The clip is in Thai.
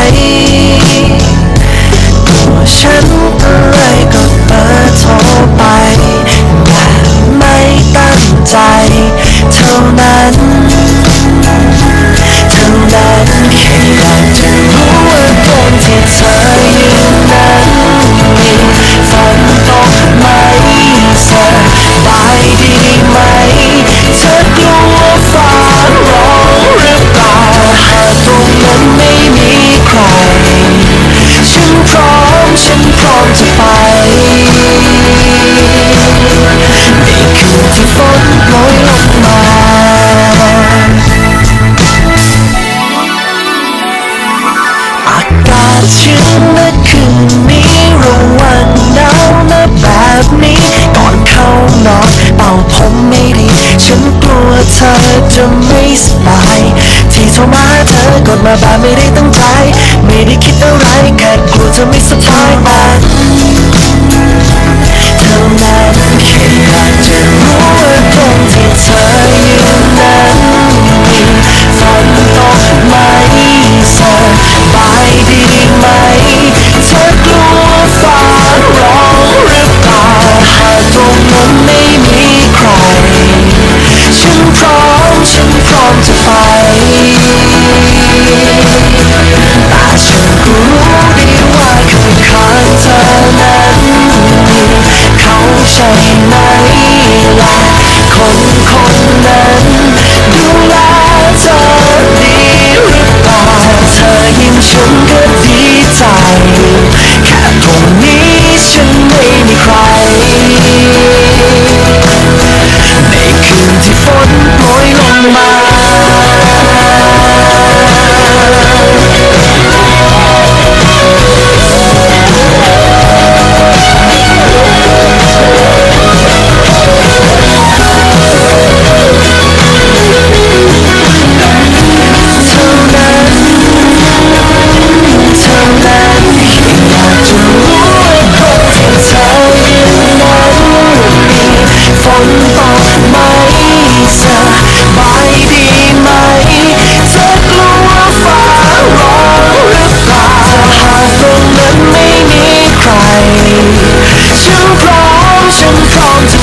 night กดมาบ้าไม่ได้ตั้งใจ ไม่ได้คิดอะไรแค่กลัวเธอไม่สบายตา ฉั